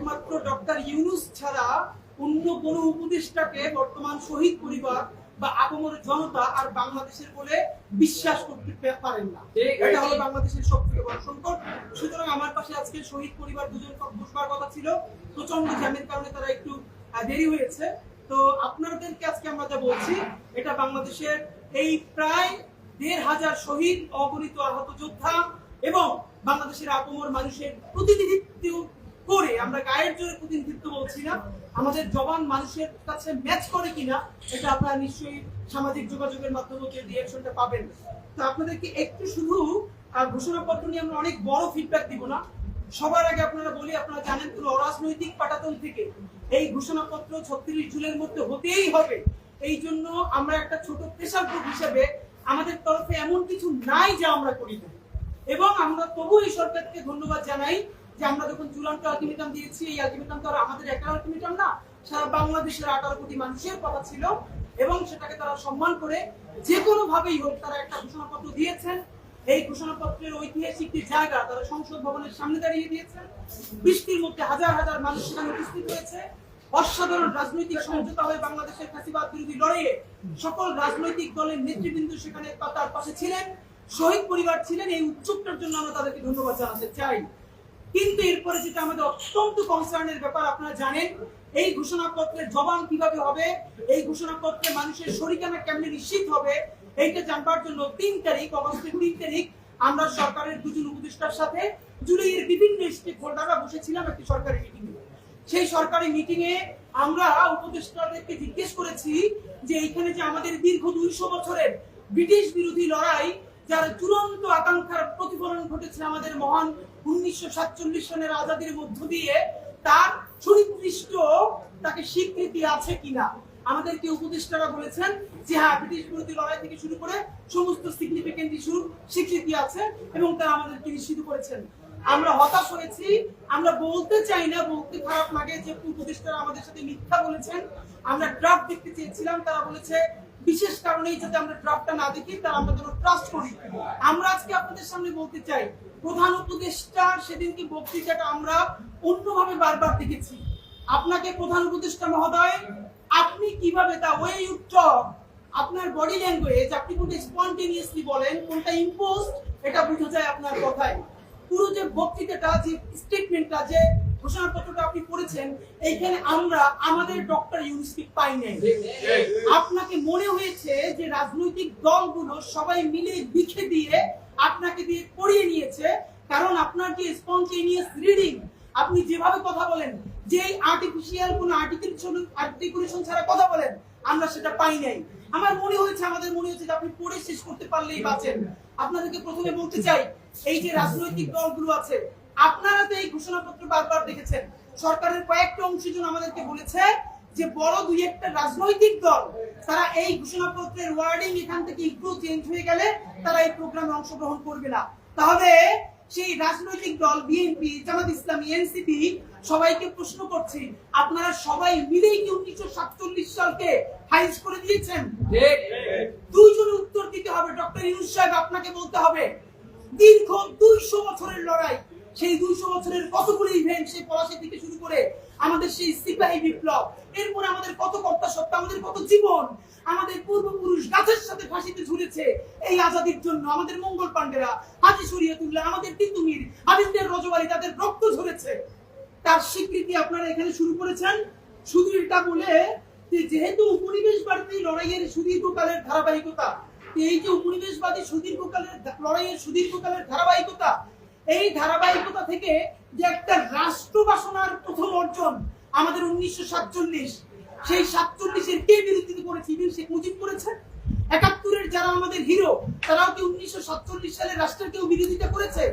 একমাত্র ডক্টর ইউনুস ছাড়া অন্য কোন উপদেষ্টাকে বর্তমান শহীদ পরিবার বা আপমর জনতা আর বাংলাদেশের বলে বিশ্বাস করতে পারেন না। এটা হলো বাংলাদেশের সব থেকে বড় সংকট। সুতরাং আমার পাশে আজকে শহীদ পরিবার দুজন বসবার কথা ছিল। প্রচণ্ড জ্যামের কারণে তারা একটু দেরি হয়েছে। তো আপনাদেরকে আজকে আমরা যা বলছি এটা বাংলাদেশের এই প্রায় দেড় হাজার শহীদ অগণিত আহত যোদ্ধা এবং বাংলাদেশের আপমর মানুষের প্রতিনিধিত্ব করে আমরা গায়ের জোরে প্রতিনিধিত্ব বলছি না, আমাদের জবান মানুষের কাছে ম্যাচ করে কিনা, এটা আপনারা নিশ্চয়ই সামাজিক যোগাযোগের মাধ্যমে যে রিয়াকশনটা পাবেন। তো আপনাদেরকে একটু শুধু ঘোষণাপত্র নিয়ে আমরা অনেক বড় ফিডব্যাক দিব না। সবার আগে আপনারা বলি, আপনারা জানেন কোনো অরাজনৈতিক পাটাতন থেকে এই ঘোষণাপত্র ছত্রিশ জুনের মধ্যে হতেই হবে। এই জন্য আমরা একটা ছোট প্রেশার গ্রুপ হিসেবে আমাদের তরফে এমন কিছু নাই যা আমরা করি না এবং আমরা তবু এই সরকারকে ধন্যবাদ জানাই যে আমরা যখন চূড়ান্ত আলটিমেটাম দিয়েছি, এই আলটিমেটাম তো আমাদের একটা আলটিমেটাম না, সারা বাংলাদেশের আঠারো কোটি মানুষের কথা ছিল এবং সেটাকে তারা সম্মান করে যে কোনো ভাবেই হোক তারা একটা ঘোষণাপত্র দিয়েছেন। এই ঘোষণাপত্রের ঐতিহাসিক যে জায়গা তারা সংসদ ভবনের সামনে দাঁড়িয়ে দিয়েছেন। বৃষ্টির মধ্যে হাজার হাজার মানুষ সেখানে উপস্থিত হয়েছে। অসাধারণ রাজনৈতিক সমঝোতা হয়ে বাংলাদেশের ফাঁসিবাদ বিরোধী লড়াইয়ে সকল রাজনৈতিক দলের নেতৃবৃন্দ সেখানে তার পাশে ছিলেন। শহীদ পরিবার ছিলেন এই উৎসবটার জন্য আমরা তাদেরকে ধন্যবাদ জানাতে চাই। কিন্তু এরপরে যেটা আমাদের অত্যন্ত কনসার্নের ব্যাপার, আপনারা জানেন, এই ঘোষণাপত্রের জবান কীভাবে হবে, এই ঘোষণাপত্রে মানুষের শরিকানা কেমনে নিশ্চিত হবে, এইটা জানবার জন্য তিন তারিখ, অগস্টের তিন তারিখ, আমরা সরকারের দুজন উপদেষ্টার সাথে জুলাইয়ের বিভিন্ন স্টেক হোল্ডাররা বসেছিলাম একটি সরকারি মিটিং সেই সরকারি মিটিং এ আমরা উপদেষ্টাদেরকে জিজ্ঞেস করেছি যে, এইখানে যে আমাদের দীর্ঘ দুইশো বছরের ব্রিটিশ বিরোধী লড়াই যার চূড়ান্ত আকাঙ্ক্ষার প্রতিফলন ঘটেছে আমাদের মহান উনিশশো সাতচল্লিশ সনের আজাদির মধ্য দিয়ে, তার সুনির্দিষ্ট তাকে স্বীকৃতি আছে কিনা? আমাদেরকে উপদেষ্টারা বলেছেন যে হ্যাঁ ব্রিটিশ বিরোধী লড়াই থেকে শুরু করে সমস্ত সিগনিফিকেন্ট ইস্যুর স্বীকৃতি আছে এবং তারা আমাদেরকে নিশ্চিত করেছেন। আমরা হতাশ হয়েছি, আমরা বলতে চাই না, বলতে খারাপ লাগে যে উপদেষ্টারা আমাদের সাথে মিথ্যা বলেছেন। আমরা ড্রাফট দেখতে চেয়েছিলাম, তারা বলেছে বিশেষ কারণেই যাতে আমরা ড্রাফটটা না দেখি তারা আমরা যেন ট্রাস্ট করি আমরা আজকে আপনাদের সামনে বলতে চাই, প্রধান উপদেষ্টা সেদিনকে বক্তৃতাটা আমরা অন্যভাবে বারবার দেখেছি? আপনাকে প্রধান উপদেষ্টা মহোদয়, আপনি কীভাবে তা ওয়ে ইউ টক আপনার বডি ল্যাঙ্গুয়েজ আপনি কোনটা স্পন্টেনিয়াসলি বলেন, কোনটা ইম্পোজড এটা বোঝা যায় আপনার কথায়। পুরো যে বক্তৃতাটা, যে স্টেটমেন্টটা যে ঘোষণাপত্রটা আপনি এইখানে আমরা আমাদের ডক্টর পাই নাই। আপনাকে মনে হয়েছে যে রাজনৈতিক দলগুলো সবাই মিলে লিখে দিয়ে আপনাকে দিয়ে পড়িয়ে নিয়েছে? কারণ আপনার যে স্পন্টেনিয়াস রিডিং আপনি যেভাবে কথা বলেন, যে আর্টিফিশিয়াল কোন আর্টিকুলেশন আর্টিকুলেশন ছাড়া কথা বলেন, আমরা সেটা পাই নাই। আমার মনে হয়েছে, আমাদের মনে হয়েছে যে আপনি পড়ে শেষ করতে পারলেই বাঁচেন। আপনাদেরকে প্রথমে বলতে চাই, এই যে রাজনৈতিক দলগুলো আছে আপনারা তো এই ঘোষণাপত্র বারবার দেখেছেন। সরকারের কয়েকটা অংশীজন আমাদেরকে বলেছে যে বড় দুই একটা রাজনৈতিক দল তারা এই ঘোষণাপত্রের ওয়ার্ডিং এখান থেকে একটু চেঞ্জ হয়ে গেলে তারা এই প্রোগ্রামে অংশগ্রহণ করবে না। তাহলে সেই রাজনৈতিক দল বিএনপি জামাত ইসলামী এনসিপি সবাইকে প্রশ্ন করছি আপনারা সবাই মিলেই কি উনিশশো সাতচল্লিশ সালকে হাইজ করে দিয়েছেন? ঠিক। দুইজনে উত্তর দিতে হবে। ডক্টর ইউনুস সাহেব আপনাকে বলতে হবে দীর্ঘ দুইশো বছরের লড়াই। সেই দুইশো বছরের কতগুলো ইভেন্ট সেই পলাশি থেকে শুরু করে আমাদের সেই সিপাহী বিপ্লব, এরপরে আমাদের কত কর্তা সত্তা, আমাদের কত জীবন, আমাদের পূর্বপুরুষ গাছের সাথে ফাঁসিতে ঝুলেছে এই আজাদির জন্য আমাদের মঙ্গল পান্ডেরা হাজি শরিয়তুল্লাহ, আমাদের তিতুমির আদিত্যের রজবাড়ি তাদের রক্ত ঝরেছে। তার স্বীকৃতি আপনারা এখানে শুরু করেছেন। শুধু এটা বলে যেহেতু উপনিবেশবাদী লড়াইয়ের সুদীর্ঘকালের ধারাবাহিকতা, এই যে উপনিবেশবাদী সুদীর্ঘকালের লড়াইয়ের সুদীর্ঘকালের ধারাবাহিকতা এই ধারাবাহিকতা থেকে যে একটা রাষ্ট্র বাসনার প্রথম অর্জন আমাদের উনিশশো সাতচল্লিশ, সেই সাতচল্লিশের কে বিরোধিতা করেছে ইবিন শেখ মুজিব করেছে? একাত্তরের যারা আমাদের হিরো, তারাও কি উনিশশো সাতচল্লিশ সালে রাষ্ট্রের কেউ বিরোধিতা করেছে?